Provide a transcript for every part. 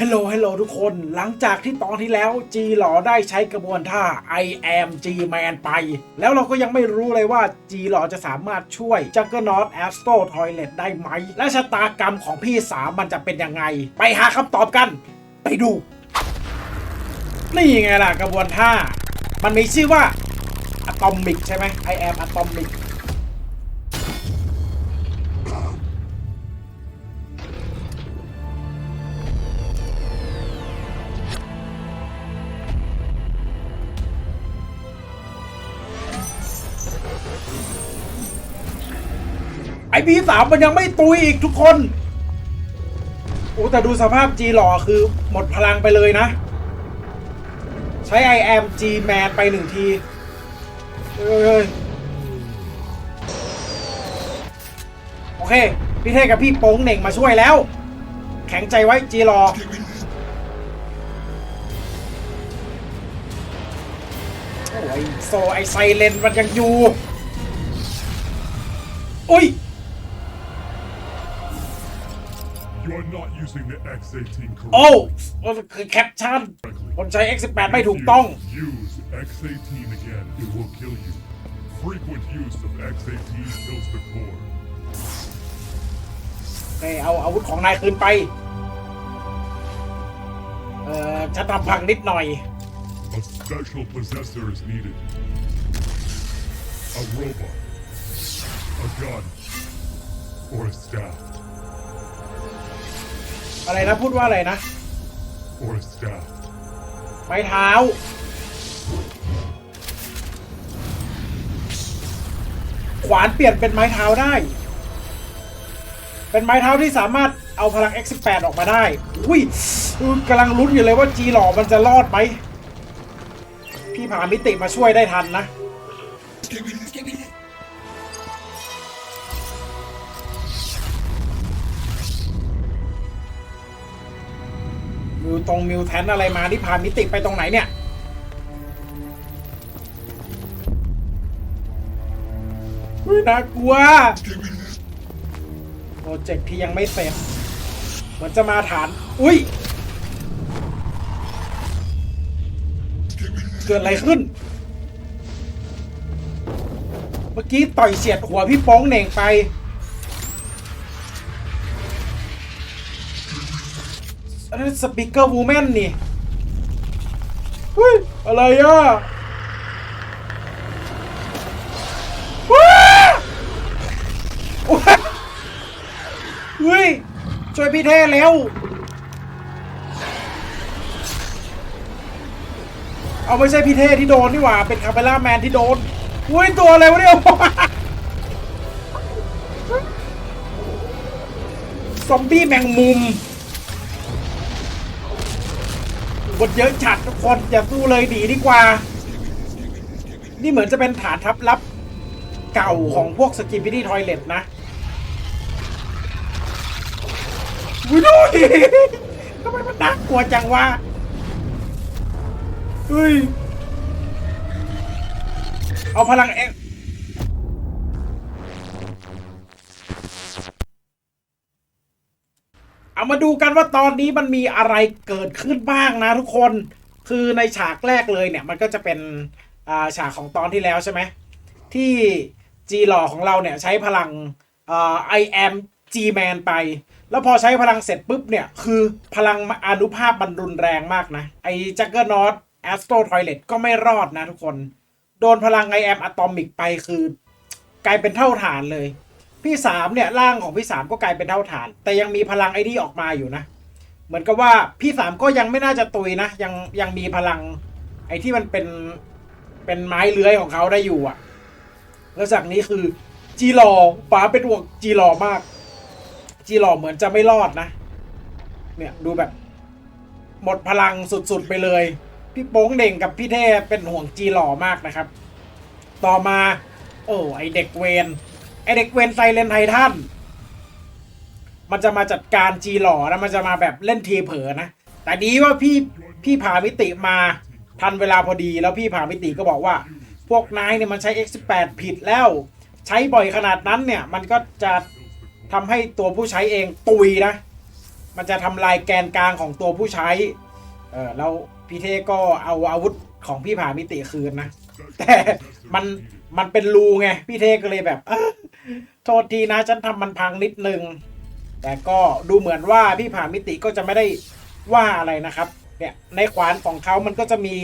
ฮัลโหลฮัลโหลทุกคน หลังจากที่ตอนที่แล้วจีหลอได้ใช้กระบวนท่า I am G Man ไป แล้วเราก็ยังไม่รู้เลยว่าจีหลอจะสามารถช่วย j u g g e r n a u t Astro Toilet ได้ไหม และชะตากรรมของพี่สามมันจะเป็นยังไง ไปหาคำตอบกัน ไปดู นี่ไงล่ะกระบวนท่า มันมีชื่อว่า Atomic ใช่ไหม I am Atomic พีสามมันยังไม่ตุยอีกทุกคนโอ้แต่ดูสภาพ G หล่อคือหมดพลังไปเลยนะ ใช้ I am G man ไปหนึ่งทีเอ้ยโอเค พี่เทพกับพี่โป้งเหน่งมาช่วยแล้ว แข็งใจไว้ G หล่อโอ้ยโซไอไซเลนมันยังอยู่ อุ้ย not using the X18 correctly. โอ้คือแคปชั่น คนใช้ X18 ไม่ถูกต้อง Use X18 again, it will kill you. Frequent use of X18 kills the core. โอเคเอาอาวุธของนายคืนไป เอ่อฉันทำพังนิดหน่อย A special possessor is needed. A robot, a gun, or a staff, อะไรนะพูดว่าอะไรนะ or a staff. ไม้เท้า ขวานเปลี่ยนเป็นไม้เท้าได้ เป็นไม้เท้าที่สามารถเอาพลัง X18 ออกมาได้ อุ้ยกำลังลุ้นอยู่เลยว่าจีหล่อมันจะรอดไหม พี่ผามิติมาช่วยได้ทันนะ ตรงมิวแทนอะไรมาที่พามิติไปตรงไหนเนี่ย น่ากลัว โปรเจกต์ที่ยังไม่เสร็จมือนจะมาฐาน อุ้ย เกิดอะไรขึ้น เมื่อกี้ต่อยเฉียดหัวพี่ป้งเหน่งไป อันนั้นสปีกเกอร์วูแมนนี่เฮ้ย อะไรอะเฮ้ย ช่วยพี่เท่เร็วเอาไม่ใช่พี่เท่ที่โดนนี่หว่า เป็นคาเปล่าแมนที่โดนอุ้ยตัวอะไรวะเนี่ยซอมบี้แมงมุม บทเยอะจัดทุกคนอย่าสู้เลยหนีดีกว่า นี่เหมือนจะเป็นฐานทัพลับเก่าของพวกสกิปปี้ดี้ทอยเล็ตนะวิดูดิทำไมมันน่ากลัวจังวะเฮ้ย เอาพลังเอ็ก เอามาดูกันว่าตอนนี้มันมีอะไรเกิดขึ้นบ้างนะทุกคน คือในฉากแรกเลยเนี่ยมันก็จะเป็นฉากของตอนที่แล้วใช่ไหมที่จีหล่อของเราเนี่ยใช้พลังไอ่า I am G man ไป แล้วพอใช้พลังเสร็จปุ๊บเนี่ยคือพลังอนุภาพมันรุนแรงมากนะ ไอจักเกอร์นอตแอสโตรทอยเลตก็ไม่รอดนะทุกคน โดนพลัง I am อะตอมิกไปคือกลายเป็นเท่าฐานเลย พี่สามเนี่ยร่างของพี่สามก็กลายเป็นเท่าฐาน แต่ยังมีพลังไอ้นี่ออกมาอยู่นะ เหมือนกับว่าพี่สามก็ยังไม่น่าจะตุยนะ ยังยังมีพลังไอ้ที่มันเป็นเป็นไม้เลื้อยของเขาได้อยู่อะแล้วจากนี้คือจีหลอป๋าเป็นห่วงจีหลอมาก จีหลอเหมือนจะไม่รอดนะ เนี่ยดูแบบ หมดพลังสุดๆไปเลย พี่โป้งเด่งกับพี่เทพเป็นห่วงจีหลอมากนะครับ ต่อมา โอ้ไอเด็กเวน ไอเด็กเวนไซเลนไททันมันจะมาจัดการจีหล่อนะมันจะมาแบบเล่นทีเผลอนะ แต่ดีว่าพี่พี่ผามิติมาทันเวลาพอดีแล้วพี่ผามิติก็บอกว่า พวกนายเนี่ยมันใช้ X18 ผิดแล้ว ใช้บ่อยขนาดนั้นเนี่ย มันก็จะทำให้ตัวผู้ใช้เองตุยนะ มันจะทำลายแกนกลางของตัวผู้ใช้ เออแล้วพี่เทก็เอาอาวุธของพี่ผามิติคืนนะ แต่มันมันเป็นรูไง พี่เทก็เลยแบบโทษทีนะฉันทำมันพังนิดนึง แต่ก็ดูเหมือนว่าพี่ผ่ามิติก็จะไม่ได้ว่าอะไรนะครับ เนี่ยในขวานของเขามันก็จะมี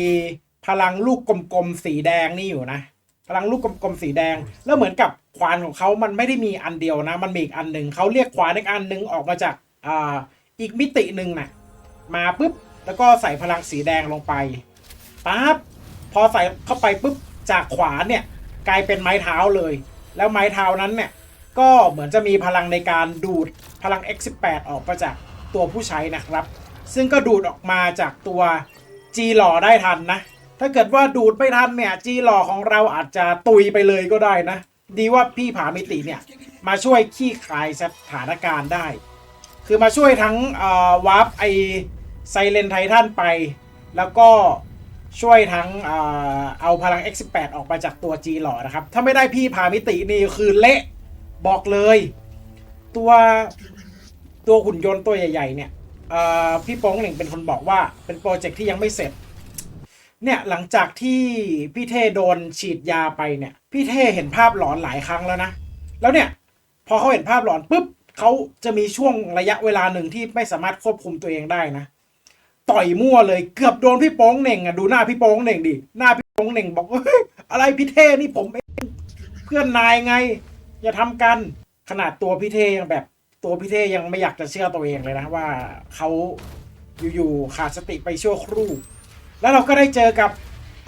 พลังลูกกลมๆสีแดงนี่อยู่นะ พลังลูกกลมๆสีแดง แล้วเหมือนกับขวานของเขามันไม่ได้มีอันเดียวนะ มันมีอีกอันหนึ่งเขาเรียกขวานอีกอันหนึ่งออกมาจากอ่าอีกมิติหนึ่งน่ะมาปุ๊บแล้วก็ใส่พลังสีแดงลงไปปั๊บ พอใส่เข้าไปปุ๊บจากขวานเนี่ยกลายเป็นไม้เท้าเลย แล้วไม้เท้านั้นเนี่ยก็เหมือนจะมีพลังในการดูดพลัง X18 ออกมาจากตัวผู้ใช้นะครับ ซึ่งก็ดูดออกมาจากตัว G หล่อได้ทันนะ ถ้าเกิดว่าดูดไม่ทันเนี่ย G หล่อของเราอาจจะตุยไปเลยก็ได้นะ ดีว่าพี่ผามิติเนี่ยมาช่วยขี้คลายสถานการณ์ได้ คือมาช่วยทั้งวาร์ปไอไซเลนไททันไป แล้วก็ ช่วยทั้งเอ่อเอาพลัง X18 ออกมาจากตัว G หล่อนะครับ ถ้าไม่ได้พี่พามิตินี่คือเละบอกเลย ตัวตัวหุ่นยนต์ตัวใหญ่ ๆ เนี่ยเอ่อพี่โป้งหนึ่งเป็นคนบอกว่าเป็นโปรเจกต์ที่ยังไม่เสร็จ เนี่ยหลังจากที่พี่เท่โดนฉีดยาไปเนี่ย พี่เท่เห็นภาพหลอนหลายครั้งแล้วนะ แล้วเนี่ย พอเขาเห็นภาพหลอนปุ๊บเขาจะมีช่วงระยะเวลาหนึ่งที่ไม่สามารถควบคุมตัวเองได้นะ ต่อยมั่วเลยเกือบโดนพี่โป้งเหน่งอะดูหน้าพี่โป้งเหน่งดิหน้าพี่โป้งเหน่งบอกเฮ้ยอะไรพี่เท่นี่ผมเองเพื่อนนายไง อย่าทำกันขนาดตัวพี่เท่ยังแบบตัวพี่เท่ยังไม่อยากจะเชื่อตัวเองเลยนะว่าเขาอยู่ๆขาดสติไปชั่วครู่ แล้วเราก็ได้เจอกับ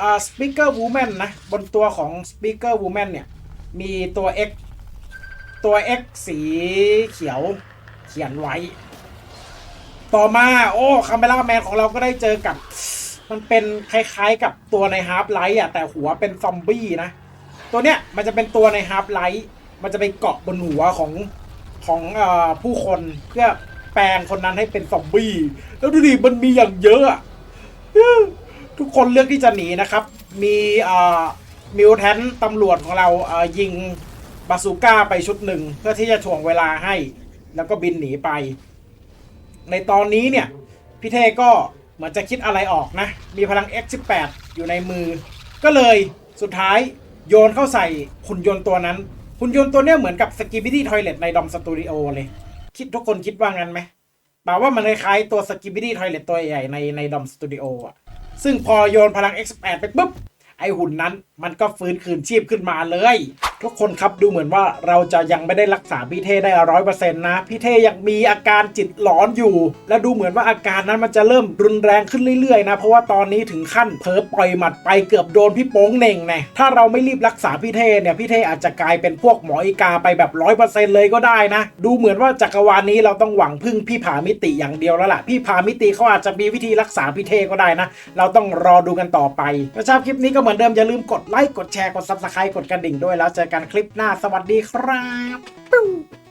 อ่า speaker woman นะ บนตัวของ speaker woman เนี่ย มีตัว X ตัว X สีเขียวเขียนไว้ ต่อมาโอ้คาเมล่าแมนของเราก็ได้เจอกับ มันเป็นคล้ายๆกับตัวในฮาร์ l ไลท์อะแต่หัวเป็นซอมบี้นะ ตัวเนี้ยมันจะเป็นตัวในฮาร์ l ไลท์มันจะไปเกาะบนหัวของของอผู้คนเพื่อแปลงคนนั้นให้เป็นซอมบี้แล้วดูดิมันมีอย่างเยอะอะทุกคนเลือกที่จะหนีนะครับ มีมิวแทนตำรวจของเราเอ่ยิงบาซูก้าไปชุดหนึ่ง เพื่อที่จะถ่วงเวลาให้ แล้วก็บินหนีไป ในตอนนี้เนี่ยพี่เทก็เหมือนจะคิดอะไรออกนะ มีพลัง X18 อยู่ในมือ ก็เลยสุดท้ายโยนเข้าใส่หุ่นยนต์ตัวนั้น หุ่นยนต์ตัวเนี้ยเหมือนกับสกิบิดี้ทอยเลตในดอมสตูดิโอเลย คิดทุกคนคิดว่างั้นไหมแปลว่ามันคล้ายๆตัวสกิบิดี้ทอยเลตตัวใหญ่ในในดอมสตูดิโออะ ซึ่งพอโยนพลัง X8 ไปปุ๊บ ไอหุ่นนั้นมันก็ฟื้นคืนชีพขึ้นมาเลย ทุกคนครับดูเหมือนว่าเราจะยังไม่ได้รักษาพี่เท่ได้ร้อยเปอร์เซ็นต์นะพี่เท่ยังมีอาการจิตหลอนอยู่ และดูเหมือนว่าอาการนั้นมันจะเริ่มรุนแรงขึ้นเรื่อยๆนะเพราะว่าตอนนี้ถึงขั้นเผลอปล่อยหมัดไปเกือบโดนพี่โป้งเน่งแน่ถ้าเราไม่รีบรักษาพี่เท่เนี่ยพี่เท่อาจจะกลายเป็นพวกหมออีกาไปแบบร้อยเปอร์เซ็นต์เลยก็ได้นะ ดูเหมือนว่าจักรวาลนี้เราต้องหวังพึ่งพี่ผามิติอย่างเดียวแล้วล่ะพี่ผามิติเขาอาจจะมีวิธีรักษาพี่เท่ก็ได้นะ เราต้องรอดูกันต่อไปถ้าชอบคลิปนี้ก็เหมือนเดิมอย่าลืมกดไลค์กดแชร์กด subscribe กดกระดิ่งด้วยแล้วเจอกันคลิปหน้าสวัสดีครับ